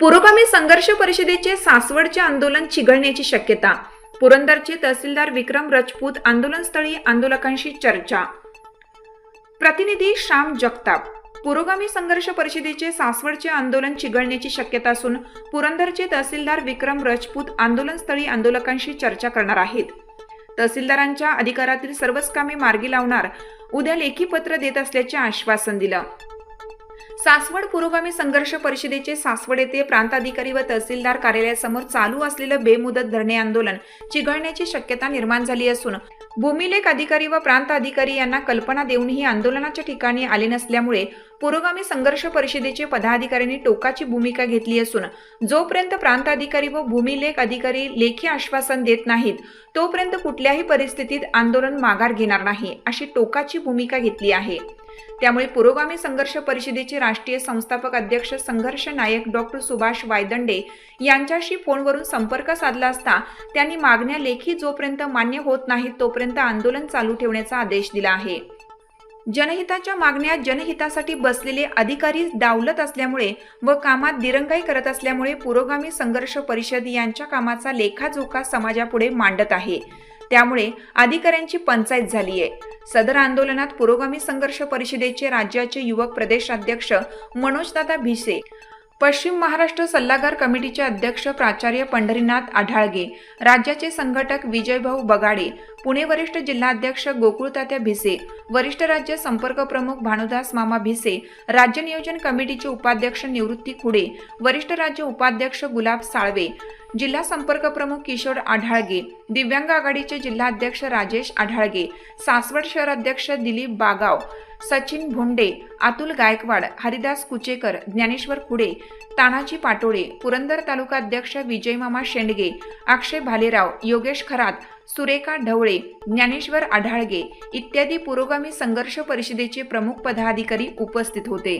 पुरोगामी संघर्ष परिषदेचे सासवडचे आंदोलन चिघळण्याची शक्यता. पुरंदरचे तहसीलदार विक्रम रजपूत आंदोलनस्थळी आंदोलकांशी चर्चा. प्रतिनिधी श्याम जगताप. पुरोगामी संघर्ष परिषदेचे सासवडचे आंदोलन चिघळण्याची शक्यता असून पुरंदरचे तहसीलदार विक्रम रजपूत आंदोलनस्थळी आंदोलकांशी चर्चा करणार आहेत. तहसीलदारांच्या अधिकारातील सर्वच कामे मार्गी लावणार उद्या लेखी पत्र देत असल्याचे आश्वासन दिलं. सासवड पुरोगामी संघर्ष परिषदेचे सासवड येथे प्रांताधिकारी व तहसीलदार कार्यालयासमोर चालू असलेलं बेमुदत धरणे आंदोलन चिघळण्याची शक्यता निर्माण झाली असून भूमिलेख अधिकारी व प्रांत अधिकारी यांना कल्पना देऊनही आंदोलनाच्या ठिकाणी आले नसल्यामुळे पुरोगामी संघर्ष परिषदेचे पदाधिकाऱ्यांनी टोकाची भूमिका घेतली असून जोपर्यंत प्रांत अधिकारी व भूमिलेख अधिकारी लेखी आश्वासन देत नाहीत तोपर्यंत कुठल्याही परिस्थितीत आंदोलन माघार घेणार नाही अशी टोकाची भूमिका घेतली आहे. त्यामुळे पुरोगामी संघर्ष परिषदेचे राष्ट्रीय संस्थापक अध्यक्ष संघर्ष नायक डॉक्टर सुभाष वायदंडे यांच्याशी फोनवरून संपर्क साधला असता त्यांनी मागण्या लेखी जोपर्यंत मान्य होत नाहीत तोपर्यंत आंदोलन चालू ठेवण्याचा आदेश दिला आहे. जनहिताच्या मागण्या जनहितासाठी बसलेले अधिकारी डावलत असल्यामुळे व कामात दिरंगाई करत असल्यामुळे पुरोगामी संघर्ष परिषद यांच्या कामाचा लेखाजोखा समाजापुढे मांडत आहे. त्यामुळे अधिकाऱ्यांची पंचायत झाली आहे सदर आंदोलनात पुरोगामी संघर्ष परिषदेचे राज्याचे युवक प्रदेशाध्यक्ष मनोजदादा भिसे पश्चिम महाराष्ट्र सल्लागार कमिटीचे अध्यक्ष प्राचार्य पंढरीनाथ आढाळगे राज्याचे संघटक विजयभाऊ बगाडे पुणे वरिष्ठ जिल्हाध्यक्ष गोकुळतात्या भिसे वरिष्ठ राज्य संपर्क प्रमुख भानुदास मामा भिसे राज्य नियोजन कमिटीचे उपाध्यक्ष निवृत्ती खुडे वरिष्ठ राज्य उपाध्यक्ष गुलाब साळवे जिल्हा संपर्क प्रमुख किशोर आढाळगे दिव्यांग आघाडीचे जिल्हाध्यक्ष राजेश आढाळगे सासवड शहर अध्यक्ष दिलीप बागाव सचिन भोंडे अतुल गायकवाड हरिदास कुचेकर ज्ञानेश्वर खुडे तानाजी पाटोळे पुरंदर तालुका अध्यक्ष विजयमामा शेंडगे अक्षय भालेराव योगेश खरात सुरेखा ढवळे ज्ञानेश्वर आढाळगे इत्यादी पुरोगामी संघर्ष परिषदेचे प्रमुख पदाधिकारी उपस्थित होते.